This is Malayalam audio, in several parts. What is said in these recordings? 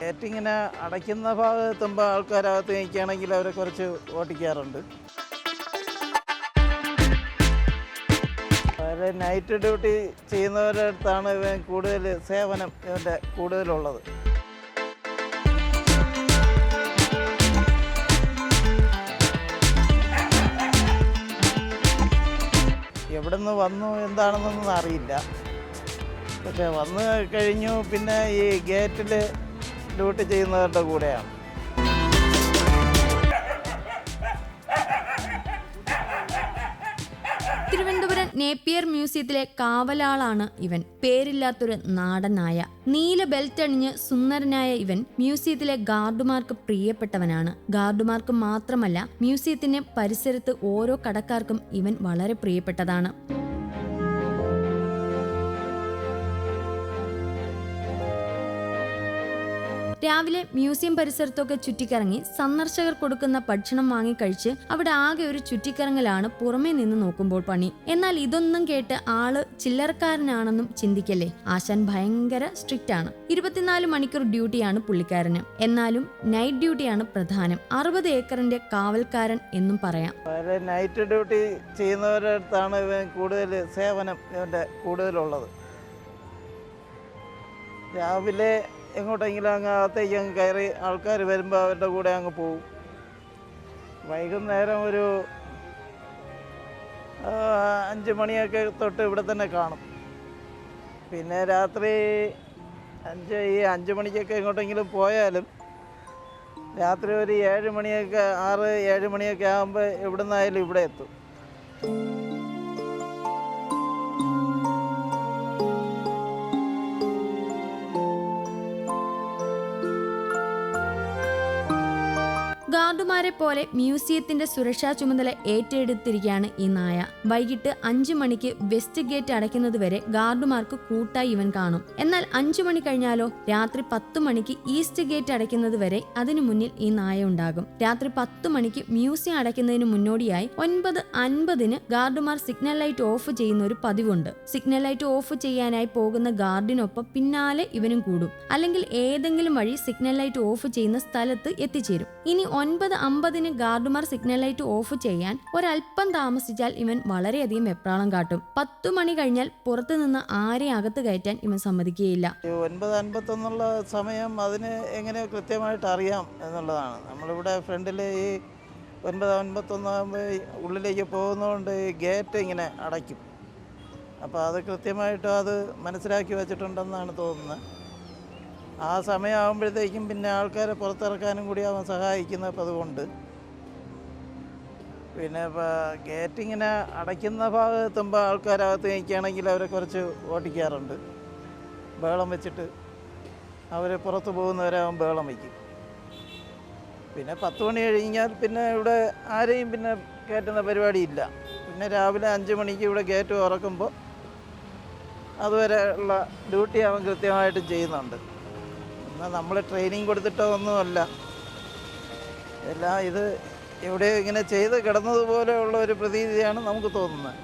ഗേറ്റ് ഇങ്ങനെ അടയ്ക്കുന്ന ഭാഗത്തെത്തുമ്പോൾ ആൾക്കാരകത്ത് നിൽക്കുകയാണെങ്കിൽ അവരെ കുറച്ച് ഓടിക്കാറുണ്ട്. നൈറ്റ് ഡ്യൂട്ടി ചെയ്യുന്നവരുടെ അടുത്താണ് ഇവൻ കൂടുതൽ സേവനം ഇവന്റെ കൂടുതലുള്ളത്. എവിടുന്ന് വന്നു എന്താണെന്നൊന്നും അറിയില്ല. പക്ഷെ വന്നു കഴിഞ്ഞു പിന്നെ ഈ ഗേറ്റിൽ ഡ്യൂട്ടി ചെയ്യുന്നവരുടെ കൂടെയാണ്. തിരുവനന്തപുരം നേപ്പിയർ മ്യൂസിയത്തിലെ കാവലാളാണ് ഇവൻ. പേരില്ലാത്തൊരു നാടനായ നീല ബെൽറ്റ് അണിഞ്ഞ് സുന്ദരനായ ഇവൻ മ്യൂസിയത്തിലെ ഗാർഡുമാർക്ക് പ്രിയപ്പെട്ടവനാണ്. ഗാർഡുമാർക്ക് മാത്രമല്ല മ്യൂസിയത്തിന്റെ പരിസരത്ത് ഓരോ കടക്കാർക്കും ഇവൻ വളരെ പ്രിയപ്പെട്ടതാണ്. രാവിലെ മ്യൂസിയം പരിസരത്തൊക്കെ ചുറ്റിക്കറങ്ങി സന്ദർശകർ കൊടുക്കുന്ന ഭക്ഷണം വാങ്ങിക്കഴിച്ച് അവിടെ ആകെ ഒരു ചുറ്റിക്കറങ്ങലാണ് പുറമേ നിന്ന് നോക്കുമ്പോൾ പണി. എന്നാൽ ഇതൊന്നും കേട്ട് ആൾ ചില്ലറക്കാരനാണെന്നും ചിന്തിക്കല്ലേ? ആശാൻ ഭയങ്കര സ്ട്രിക്റ്റ് ആണ്. ഇരുപത്തിനാല് മണിക്കൂർ ഡ്യൂട്ടിയാണ് പുള്ളിക്കാരന്. എന്നാലും നൈറ്റ് ഡ്യൂട്ടിയാണ് പ്രധാനം. അറുപത് ഏക്കറിന്റെ കാവൽക്കാരൻ എന്നും പറയാം. നൈറ്റ് ഡ്യൂട്ടി ചെയ്യുന്നവരുടെ അടുത്താണ് കൂടുതൽ സേവനം കൂടുതലുള്ളത്. രാവിലെ എങ്ങോട്ടെങ്കിലും അങ്ങ് അകത്തേക്ക് അങ്ങ് കയറി ആൾക്കാർ വരുമ്പോൾ അവരുടെ കൂടെ അങ്ങ് പോവും. വൈകുന്നേരം ഒരു അഞ്ച് മണിയൊക്കെ തൊട്ട് ഇവിടെ തന്നെ കാണും. പിന്നെ രാത്രി അഞ്ച് ഈ അഞ്ച് മണിക്കൊക്കെ എങ്ങോട്ടെങ്കിലും പോയാലും രാത്രി ഒരു ഏഴ് മണിയൊക്കെ ആറ് ഏഴ് മണിയൊക്കെ ആകുമ്പോൾ എവിടെ നിന്നായാലും ഇവിടെ എത്തും. ഗാർഡുമാരെ പോലെ മ്യൂസിയത്തിന്റെ സുരക്ഷാ ചുമതല ഏറ്റെടുത്തിരിക്കുകയാണ് ഈ നായ. വൈകിട്ട് അഞ്ചു മണിക്ക് വെസ്റ്റ് ഗേറ്റ് അടയ്ക്കുന്നതുവരെ ഗാർഡുമാർക്ക് കൂട്ടായി ഇവൻ കാണും. എന്നാൽ അഞ്ചു മണി കഴിഞ്ഞാലോ? രാത്രി പത്തു മണിക്ക് ഈസ്റ്റ് ഗേറ്റ് അടയ്ക്കുന്നതുവരെ അതിനു മുന്നിൽ ഈ നായ ഉണ്ടാകും. രാത്രി പത്തു മണിക്ക് മ്യൂസിയം അടയ്ക്കുന്നതിന് മുന്നോടിയായി ഒൻപത് അൻപതിന് ഗാർഡുമാർ സിഗ്നൽ ലൈറ്റ് ഓഫ് ചെയ്യുന്ന ഒരു പതിവുണ്ട്. സിഗ്നൽ ലൈറ്റ് ഓഫ് ചെയ്യാനായി പോകുന്ന ഗാർഡിനൊപ്പം പിന്നാലെ ഇവനും കൂടും. അല്ലെങ്കിൽ ഏതെങ്കിലും വഴി സിഗ്നൽ ലൈറ്റ് ഓഫ് ചെയ്യുന്ന സ്ഥലത്ത് എത്തിച്ചേരും. ഇനി ഒൻപത് അമ്പതിന് ഗാർഡുമാർ സിഗ്നൽ ലൈറ്റ് ഓഫ് ചെയ്യാൻ ഒരല്പം താമസിച്ചാൽ ഇവൻ വളരെയധികം വെപ്രാളം കാട്ടും. പത്തു മണി കഴിഞ്ഞാൽ പുറത്തു നിന്ന് ആരെ അകത്ത് കയറ്റാൻ ഇവൻ സമ്മതിക്കുകയില്ല. ഒൻപത് ഒൻപത് അൻപത്തൊന്നുള്ള സമയം അതിന് എങ്ങനെ കൃത്യമായിട്ട് അറിയാം എന്നുള്ളതാണ്. നമ്മളിവിടെ ഫ്രണ്ടിൽ ഈ ഒൻപത് അൻപത്തൊന്നാകുമ്പോൾ ഉള്ളിലേക്ക് പോകുന്നതുകൊണ്ട് ഈ ഗേറ്റ് ഇങ്ങനെ അടയ്ക്കും. അപ്പോൾ അത് കൃത്യമായിട്ട് അത് മനസ്സിലാക്കി വെച്ചിട്ടുണ്ടെന്നാണ് തോന്നുന്നത്. ആ സമയമാകുമ്പോഴത്തേക്കും പിന്നെ ആൾക്കാരെ പുറത്തിറക്കാനും കൂടി അവൻ സഹായിക്കുന്ന അപ്പം അതുകൊണ്ട്. പിന്നെ ഇപ്പോൾ ഗേറ്റ് ഇങ്ങനെ അടയ്ക്കുന്ന ഭാഗത്തെത്തുമ്പോൾ ആൾക്കാരകത്ത് നിൽക്കുകയാണെങ്കിൽ അവരെ കുറച്ച് ഓടിക്കാറുണ്ട്. ബഹളം വെച്ചിട്ട് അവർ പുറത്ത് പോകുന്നവരെ അവൻ ബഹളം വയ്ക്കും പിന്നെ പത്ത് മണി കഴിഞ്ഞാൽ പിന്നെ ഇവിടെ ആരെയും പിന്നെ കയറ്റുന്ന പരിപാടിയില്ല. പിന്നെ രാവിലെ അഞ്ച് മണിക്ക് ഇവിടെ ഗേറ്റ് തുറക്കുമ്പോൾ അതുവരെ ഉള്ള ഡ്യൂട്ടി അവൻ കൃത്യമായിട്ട് ചെയ്യുന്നുണ്ട്. എന്നാൽ നമ്മൾ ട്രെയിനിങ് കൊടുത്തിട്ടോ ഒന്നുമല്ല എല്ലാം ഇത് എവിടെ ഇങ്ങനെ ചെയ്ത് കിടന്നതുപോലെയുള്ള ഒരു പ്രതീതിയാണ് നമുക്ക് തോന്നുന്നത്.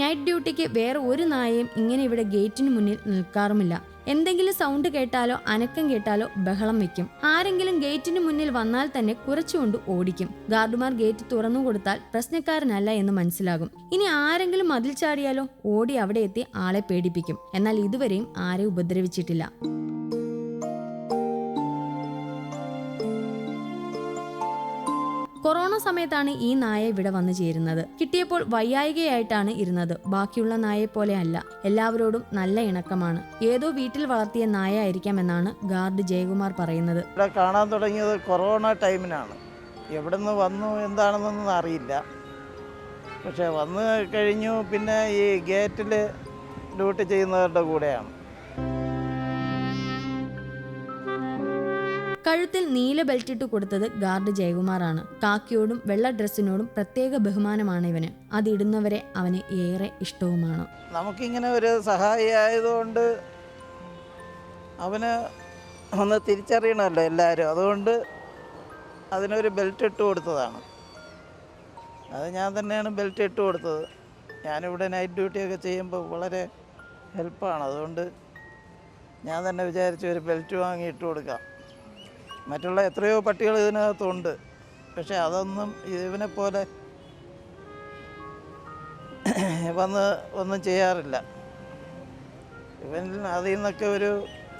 നൈറ്റ് ഡ്യൂട്ടിക്ക് വേറെ ഒരു നായയും ഇങ്ങനെ ഇവിടെ ഗേറ്റിന് മുന്നിൽ നിൽക്കാറുമില്ല. എന്തെങ്കിലും സൗണ്ട് കേട്ടാലോ അനക്കം കേട്ടാലോ ബഹളം വെക്കും. ആരെങ്കിലും ഗേറ്റിന് മുന്നിൽ വന്നാൽ തന്നെ കുറച്ചുകൊണ്ട് ഓടിക്കും. ഗാർഡുമാർ ഗേറ്റ് തുറന്നു കൊടുത്താൽ പ്രശ്നക്കാരനല്ല എന്ന് മനസ്സിലാകും. ഇനി ആരെങ്കിലും മതിൽ ചാടിയാലോ ഓടി അവിടെ എത്തി ആളെ പേടിപ്പിക്കും. എന്നാൽ ഇതുവരെയും ആരെ ഉപദ്രവിച്ചിട്ടില്ല. സമയത്താണ് ഈ നായ ഇവിടെ വന്നു ചേരുന്നത്. കിട്ടിയപ്പോൾ വയ്യായികയായിട്ടാണ് ഇരുന്നത്. ബാക്കിയുള്ള നായയെ പോലെ അല്ല. എല്ലാവരോടും നല്ല ഇണക്കമാണ്. ഏതോ വീട്ടിൽ വളർത്തിയ നായ ആയിരിക്കാം എന്നാണ് ഗാർഡ് ജയകുമാർ പറയുന്നത്. ഇവിടെ കാണാൻ തുടങ്ങിയത് കൊറോണ ടൈമിനാണ്. എവിടെ നിന്ന് വന്നു എന്താണെന്നൊന്നും അറിയില്ല. പക്ഷേ വന്നു കഴിഞ്ഞു പിന്നെ ഈ ഗേറ്റിൽ ഡ്യൂട്ടി ചെയ്യുന്നവരുടെ കൂടെയാണ്. കഴുത്തിൽ നീല ബെൽറ്റ് ഇട്ട് കൊടുത്തത് ഗാർഡ് ജയകുമാറാണ്. കാക്കിയോടും വെള്ള ഡ്രസ്സിനോടും പ്രത്യേക ബഹുമാനമാണ് ഇവന്. അതിടുന്നവരെ അവന് ഏറെ ഇഷ്ടവുമാണ്. നമുക്കിങ്ങനെ ഒരു സഹായി ആയതുകൊണ്ട് അവന് ഒന്ന് തിരിച്ചറിയണമല്ലോ എല്ലാവരും. അതുകൊണ്ട് അതിനൊരു ബെൽറ്റ് ഇട്ട് കൊടുത്തതാണ്. അത് ഞാൻ തന്നെയാണ് ബെൽറ്റ് ഇട്ട് കൊടുത്തത്. ഞാനിവിടെ നൈറ്റ് ഡ്യൂട്ടിയൊക്കെ ചെയ്യുമ്പോൾ വളരെ ഹെൽപ്പാണ് അതുകൊണ്ട് ഞാൻ തന്നെ വിചാരിച്ചു ഒരു ബെൽറ്റ് വാങ്ങി ഇട്ട് കൊടുക്കാം. മറ്റുള്ള എത്രയോ പട്ടികൾ ഇതിനകത്തുണ്ട്. പക്ഷേ അതൊന്നും ഇവനെ പോലെ വന്ന് ഒന്നും ചെയ്യാറില്ല. ഇവൻ അതിൽ നിന്നൊക്കെ ഒരു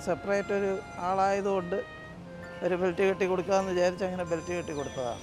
സെപ്പറേറ്റ് ഒരു ആളായതുകൊണ്ട് ഒരു ബെൽറ്റ് കെട്ടി കൊടുക്കാമെന്ന് വിചാരിച്ച് അങ്ങനെ ബെൽറ്റ് കെട്ടി കൊടുത്തതാണ്.